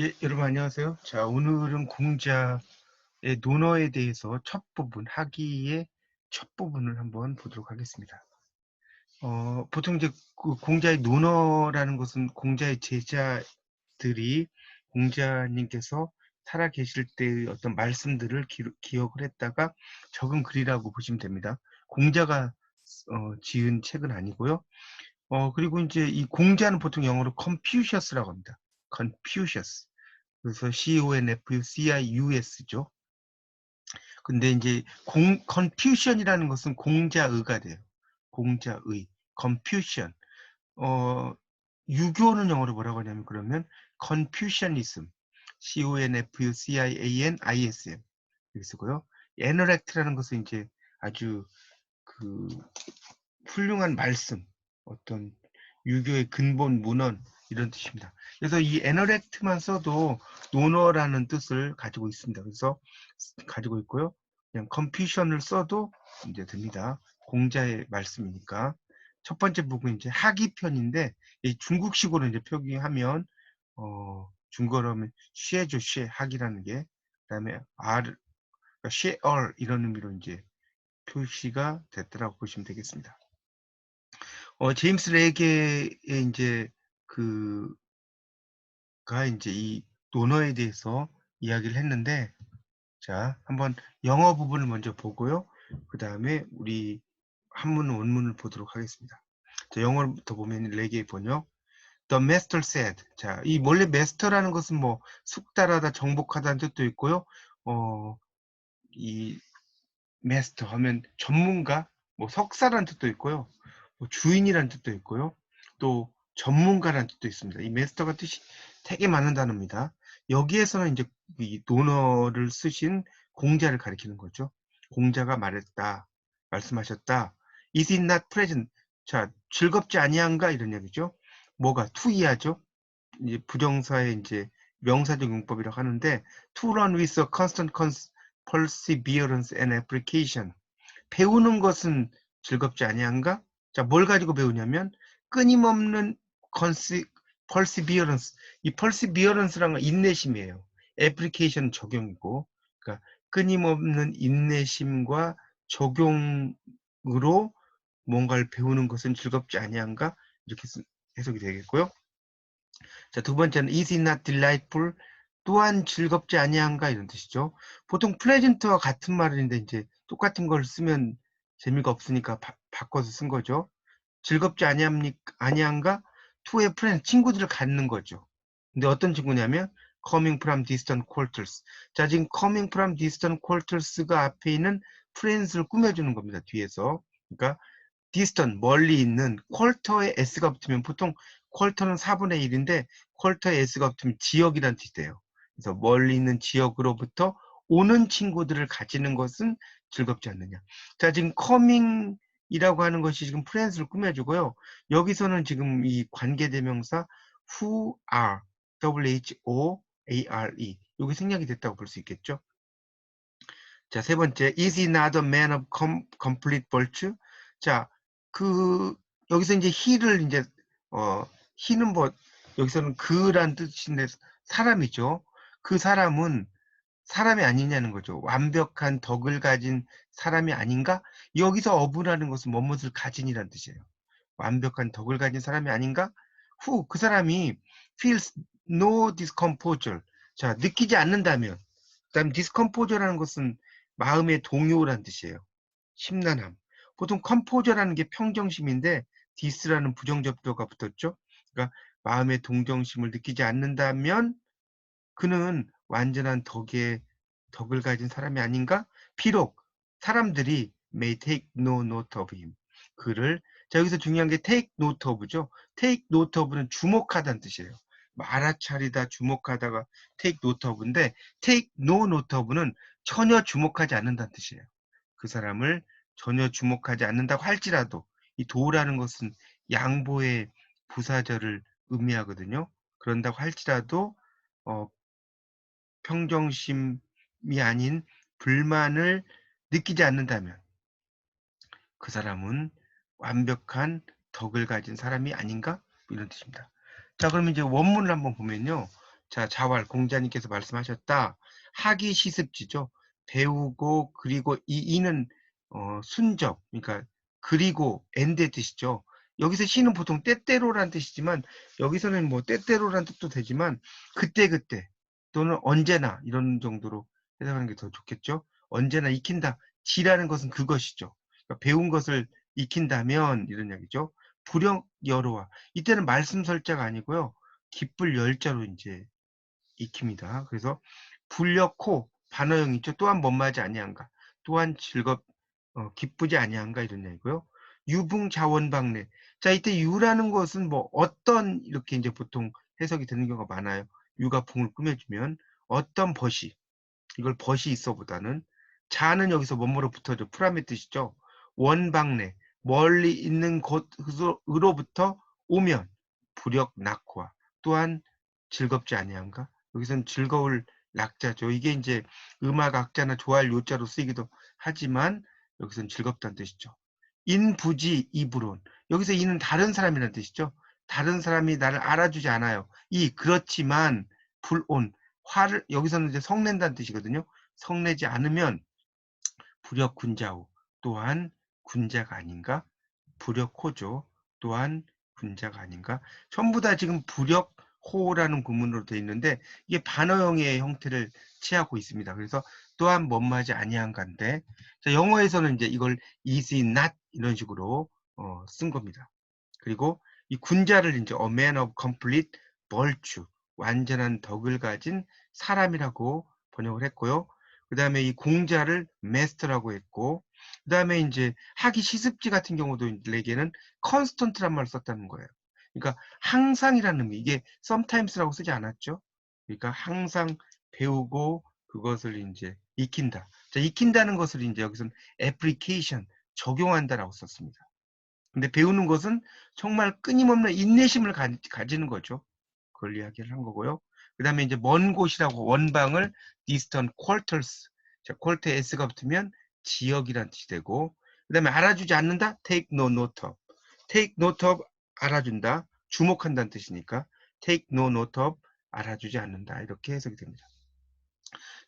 예, 여러분 안녕하세요. 자, 오늘은 공자의 논어에 대해서 첫 부분, 하기의 첫 부분을 한번 보도록 하겠습니다. 어, 보통 이제 그 공자의 논어라는 것은 공자의 제자들이 공자님께서 살아 계실 때의 어떤 말씀들을 기, 억을 했다가 적은 글이라고 보시면 됩니다. 공자가 어, 지은 책은 아니고요. 어, 그리고 이제 이 공자는 보통 영어로 Confucius라고 합니다. Confucius. 그래서 C-O-N-F-U-C-I-U-S죠. 근데 이제 공, confusion이라는 것은 공자의가 돼요. 공자의. confusion. 어, 유교는 영어로 뭐라고 하냐면 그러면 confucianism. C-O-N-F-U-C-I-A-N-I-S-M. 이렇게 쓰고요. anoract라는 것은 이제 아주 그 훌륭한 말씀, 어떤 유교의 근본 문헌 이런 뜻입니다. 그래서 이 에너렉트만 써도 논어라는 뜻을 가지고 있습니다. 그래서 가지고 있고요. 그냥 컴퓨션을 써도 이제 됩니다. 공자의 말씀이니까. 첫 번째 부분 이제 하기편인데 이 중국식으로 이제 표기하면 어 중국어로 하면 쉐조 쉐 하기라는 게 그다음에 알 쉐얼 그러니까 이런 의미로 이제 표시가 됐더라고 보시면 되겠습니다. 어 제임스 레게의 이제 그가 이제 이 논어에 대해서 이야기를 했는데 자 한번 영어 부분을 먼저 보고요. 그 다음에 우리 한문 원문을 보도록 하겠습니다. 자, 영어부터 보면 레게 번역 The master said. 자, 이 원래 master라는 것은 뭐 숙달하다, 정복하다는 뜻도 있고요. 어, 이 master 하면 전문가, 뭐 석사라는 뜻도 있고요. 뭐 주인이라는 뜻도 있고요. 또 전문가라는 뜻도 있습니다. 이 마스터가 뜻이 되게 많은 단어입니다. 여기에서는 이제 이 논어를 쓰신 공자를 가리키는 거죠. 공자가 말했다, 말씀하셨다. Is it not present? 자, 즐겁지 아니한가 이런 얘기죠. 뭐가 투이하죠. 이제 부정사의 이제 명사적 용법이라고 하는데 to run with a constant perseverance and application. 배우는 것은 즐겁지 아니한가? 자, 뭘 가지고 배우냐면 끊임없는 컨시, perseverance. 이 perseverance라는 건 인내심이에요. 애플리케이션 적용이고, 그러니까 끊임없는 인내심과 적용으로 뭔가를 배우는 것은 즐겁지 아니한가? 이렇게 해석이 되겠고요. 자, 두 번째는 is not delightful? 또한 즐겁지 아니한가? 이런 뜻이죠. 보통 pleasant와 같은 말인데 이제 똑같은 걸 쓰면 재미가 없으니까 바, 바꿔서 쓴 거죠. 즐겁지 아니합니까? 아니한가? 투의 프렌드 친구들을 갖는 거죠. 근데 어떤 친구냐면 coming from distant quarters. 자, 지금 coming from distant quarters가 앞에 있는 friends를 꾸며주는 겁니다. 뒤에서. 그러니까 distant, 멀리 있는 쿼터에 s가 붙으면 보통 쿼터는 4분의 1인데 쿼터에 s가 붙으면 지역이란 뜻이에요. 그래서 멀리 있는 지역으로부터 오는 친구들을 가지는 것은 즐겁지 않느냐. 자, 지금 coming 이라고 하는 것이 지금 프렌즈를 꾸며주고요. 여기서는 지금 이 관계대명사 who are, W-H-O-A-R-E 여기 생략이 됐다고 볼 수 있겠죠. 자, 세 번째, is he not a man of com, complete virtue? 자, 그 여기서 이제 he를 이제 어 he는 뭐 여기서는 그란 뜻인데 사람이죠. 그 사람은 사람이 아니냐는 거죠. 완벽한 덕을 가진 사람이 아닌가? 여기서 어부라는 것은 뭐뭇을 가진이라는 뜻이에요. 완벽한 덕을 가진 사람이 아닌가? 후, 그 사람이 feels no discomposure. 자, 느끼지 않는다면. 그 다음 discomposure라는 것은 마음의 동요라는 뜻이에요. 심란함. 보통 composure라는 게 평정심인데 dis라는 부정접두가 붙었죠. 그러니까 마음의 동정심을 느끼지 않는다면 그는 완전한 덕의 덕을 가진 사람이 아닌가? 비록 사람들이 may take no note of him. 그를 자 여기서 중요한 게 take note of죠. take note of는 주목하다는 뜻이에요. 알아차리다 주목하다가 take note of인데 take no note of는 전혀 주목하지 않는다는 뜻이에요. 그 사람을 전혀 주목하지 않는다고 할지라도 이 도라는 것은 양보의 부사절을 의미하거든요. 그런다고 할지라도 어, 평정심이 아닌 불만을 느끼지 않는다면 그 사람은 완벽한 덕을 가진 사람이 아닌가? 이런 뜻입니다. 자, 그러면 이제 원문을 한번 보면요. 자, 자활 공자님께서 말씀하셨다. 하기 시습지죠. 배우고 그리고 이 이는 어, 순적 그러니까 그리고 엔드의 뜻이죠. 여기서 시는 보통 때때로란 뜻이지만 여기서는 뭐 때때로란 뜻도 되지만 그때그때 또는 언제나 이런 정도로 해석하는 게 더 좋겠죠. 언제나 익힌다. 지라는 것은 그것이죠. 그러니까 배운 것을 익힌다면 이런 얘기죠. 불역 여로와 이때는 말씀 설자가 아니고요. 기쁠 열자로 이제 익힙니다. 그래서 불력호 반어형 있죠. 또한 뭔말지 아니한가. 또한 즐겁 어, 기쁘지 아니한가 이런 얘기고요. 유붕자원방래. 자 이때 유라는 것은 뭐 어떤 이렇게 이제 보통 해석이 되는 경우가 많아요. 유가 붕을 꾸며주면 어떤 벗이 이걸 벗이 있어보다는 자는 여기서 뭐뭐로 붙어져 프라의 뜻이죠. 원방래 멀리 있는 곳으로부터 오면 불역 낙화 또한 즐겁지 아니한가? 여기서는 즐거울 낙자죠. 이게 이제 음악 악자나 좋아할 요자로 쓰이기도 하지만 여기서는 즐겁다는 뜻이죠. 인부지 이불론 여기서 이는 다른 사람이라는 뜻이죠. 다른 사람이 나를 알아주지 않아요. 이 그렇지만 불온 화를 여기서는 이제 성낸다는 뜻이거든요. 성내지 않으면 군자우 또한 군자가 아닌가? 불역호죠. 또한 군자가 아닌가? 전부 다 지금 불역호라는 구문으로 되어 있는데 이게 반어형의 형태를 취하고 있습니다. 그래서 또한 뭔마지 아니한가인데 영어에서는 이제 이걸 is not 이런 식으로 어, 쓴 겁니다. 그리고 이 군자를 이제 a man of complete virtue 완전한 덕을 가진 사람이라고 번역을 했고요. 그 다음에 이 공자를 master라고 했고 그 다음에 이제 하기 시습지 같은 경우도 레게는 constant란 말을 썼다는 거예요. 그러니까 항상이라는 의미 이게 sometimes라고 쓰지 않았죠. 그러니까 항상 배우고 그것을 이제 익힌다. 자, 익힌다는 것을 이제 여기서는 application 적용한다라고 썼습니다. 근데 배우는 것은 정말 끊임없는 인내심을 가, 지는 거죠. 그걸 이야기를 한 거고요. 그 다음에 이제 먼 곳이라고 원방을 distant quarters. 자, 쿼터 s가 붙으면 지역이란 뜻이 되고 그 다음에 알아주지 않는다? take no note of. take note of 알아준다. 주목한다는 뜻이니까 take no note of 알아주지 않는다. 이렇게 해석이 됩니다.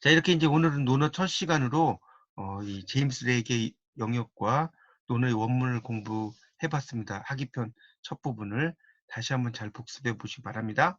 자 이렇게 이제 오늘은 논어 첫 시간으로 어, 이 제임스 레이의 영역과 논어의 원문을 공부해 봤습니다. 하기편 첫 부분을 다시 한번 잘 복습해 보시기 바랍니다